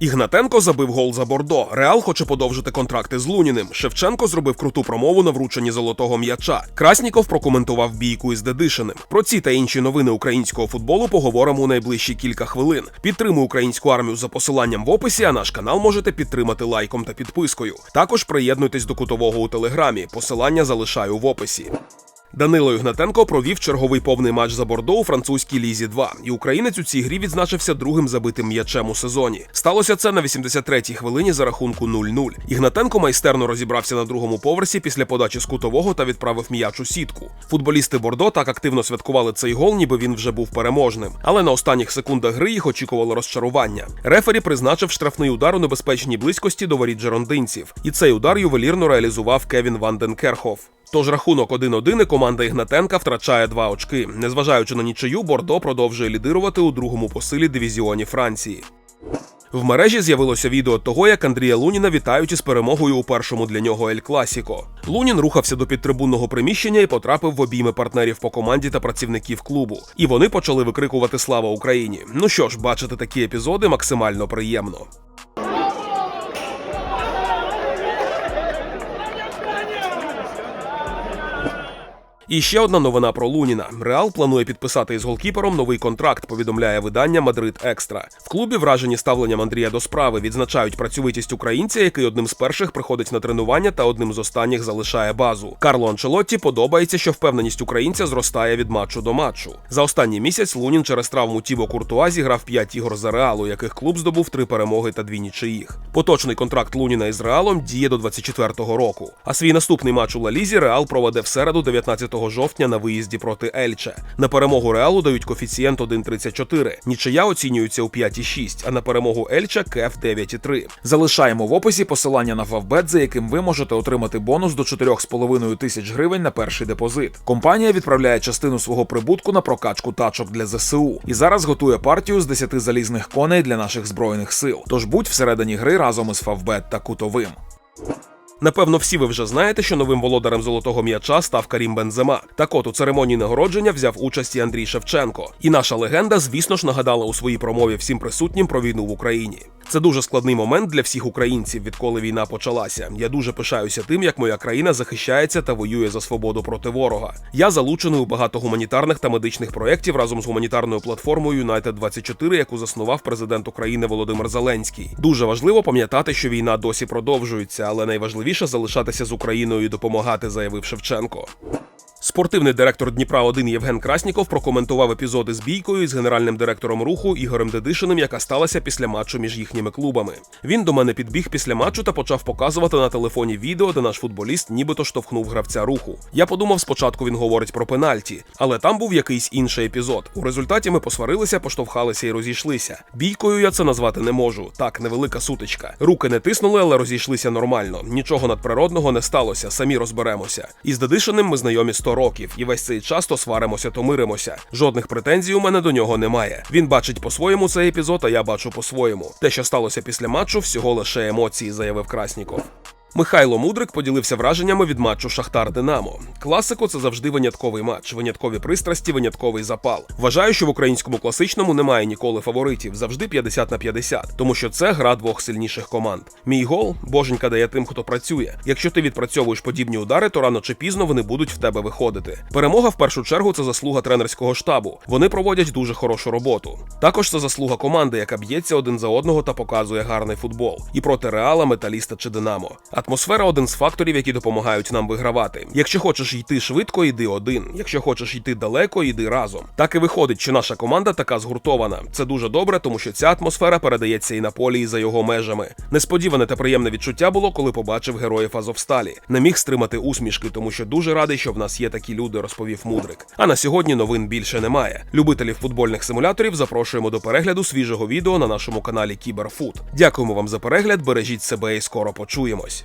Ігнатенко забив гол за Бордо. Реал хоче подовжити контракти з Луніним. Шевченко зробив круту промову на врученні золотого м'яча. Красніков прокоментував бійку із Дедишиним. Про ці та інші новини українського футболу поговоримо у найближчі кілька хвилин. Підтримуй українську армію за посиланням в описі, а наш канал можете підтримати лайком та підпискою. Також приєднуйтесь до кутового у телеграмі. Посилання залишаю в описі. Данило Ігнатенко провів черговий повний матч за Бордо у французькій лізі 2 і українець у цій грі відзначився другим забитим м'ячем у сезоні. Сталося це на 83-й хвилині за рахунку 0-0. Ігнатенко майстерно розібрався на другому поверсі після подачі з кутового та відправив м'яч у сітку. Футболісти Бордо так активно святкували цей гол, ніби він вже був переможним. Але на останніх секундах гри їх очікувало розчарування. Рефері призначив штрафний удар у небезпечній близькості до воріт жерондинців, і цей удар ювелірно реалізував Кевін Ванденкерхоф. Тож рахунок 1-1 і команда Ігнатенка втрачає два очки. Незважаючи на нічию, Бордо продовжує лідирувати у другому посилі дивізіоні Франції. В мережі з'явилося відео того, як Андрія Луніна вітають із перемогою у першому для нього Ель Класіко. Лунін рухався до підтрибунного приміщення і потрапив в обійми партнерів по команді та працівників клубу. І вони почали викрикувати Слава Україні. Ну що ж, бачити такі епізоди максимально приємно. І ще одна новина про Луніна. Реал планує підписати із голкіпером новий контракт. Повідомляє видання Мадрид Екстра. В клубі вражені ставленням Андрія до справи відзначають працьовитість українця, який одним з перших приходить на тренування та одним з останніх залишає базу. Карло Анчелотті подобається, що впевненість українця зростає від матчу до матчу. За останній місяць Лунін через травму Тібо Куртуа зіграв 5 ігор за реалу, яких клуб здобув три перемоги та дві нічиїх. Поточний контракт Луніна із Реалом діє до 24-го року. А свій наступний матч у Лалізі Реал проведе в середу, 19 жовтня на виїзді проти Ельче. На перемогу Реалу дають коефіцієнт 1,34. Нічия оцінюється у 5,6, а на перемогу Ельча кеф 9,3. Залишаємо в описі посилання на Фавбет, за яким ви можете отримати бонус до 4,5 тисяч гривень на перший депозит. Компанія відправляє частину свого прибутку на прокачку тачок для ЗСУ і зараз готує партію з 10 залізних коней для наших збройних сил. Тож будь всередині гри разом із Фавбет та Кутовим. Напевно, всі ви вже знаєте, що новим володарем золотого м'яча став Карім Бензема. Так от у церемонії нагородження взяв участь і Андрій Шевченко. І наша легенда, звісно ж, нагадала у своїй промові всім присутнім про війну в Україні. Це дуже складний момент для всіх українців, відколи війна почалася. Я дуже пишаюся тим, як моя країна захищається та воює за свободу проти ворога. Я залучений у багато гуманітарних та медичних проєктів разом з гуманітарною платформою United 24 яку заснував президент України Володимир Зеленський. Дуже важливо пам'ятати, що війна досі продовжується, але найважливіше залишатися з Україною і допомагати, заявив Шевченко. Спортивний директор Дніпра 1 Євген Красніков прокоментував епізоди з бійкою із генеральним директором руху Ігорем Дедишиним, яка сталася після матчу між їхніми клубами. Він до мене підбіг після матчу та почав показувати на телефоні відео, де наш футболіст нібито штовхнув гравця руху. Я подумав, спочатку він говорить про пенальті, але там був якийсь інший епізод. У результаті ми посварилися, поштовхалися і розійшлися. Бійкою я це назвати не можу. Так, невелика сутичка. Руки не тиснули, але розійшлися нормально. Нічого надприродного не сталося. Самі розберемося. Із Дедишиним ми знайомі 100 років, і весь цей час то сваримося, то миримося. Жодних претензій у мене до нього немає. Він бачить по-своєму цей епізод, а я бачу по-своєму. Те, що сталося після матчу, всього лише емоції, заявив Красніков. Михайло Мудрик поділився враженнями від матчу Шахтар Динамо. Класико це завжди винятковий матч, виняткові пристрасті, винятковий запал. Вважаю, що в українському класичному немає ніколи фаворитів, завжди 50 на 50, тому що це гра двох сильніших команд. Мій гол боженька дає тим, хто працює. Якщо ти відпрацьовуєш подібні удари, то рано чи пізно вони будуть в тебе виходити. Перемога в першу чергу це заслуга тренерського штабу. Вони проводять дуже хорошу роботу. Також це заслуга команди, яка б'ється один за одного та показує гарний футбол. І проти реала, металіста чи Динамо. Атмосфера один з факторів, які допомагають нам вигравати. Якщо хочеш йти швидко, йди один. Якщо хочеш йти далеко, йди разом. Так і виходить, що наша команда така згуртована. Це дуже добре, тому що ця атмосфера передається і на полі, і за його межами. Несподіване та приємне відчуття було, коли побачив героїв Азовсталі. Не міг стримати усмішки, тому що дуже радий, що в нас є такі люди, розповів Мудрик. А на сьогодні новин більше немає. Любителів футбольних симуляторів запрошуємо до перегляду свіжого відео на нашому каналі Кіберфут. Дякуємо вам за перегляд, бережіть себе і скоро почуємось.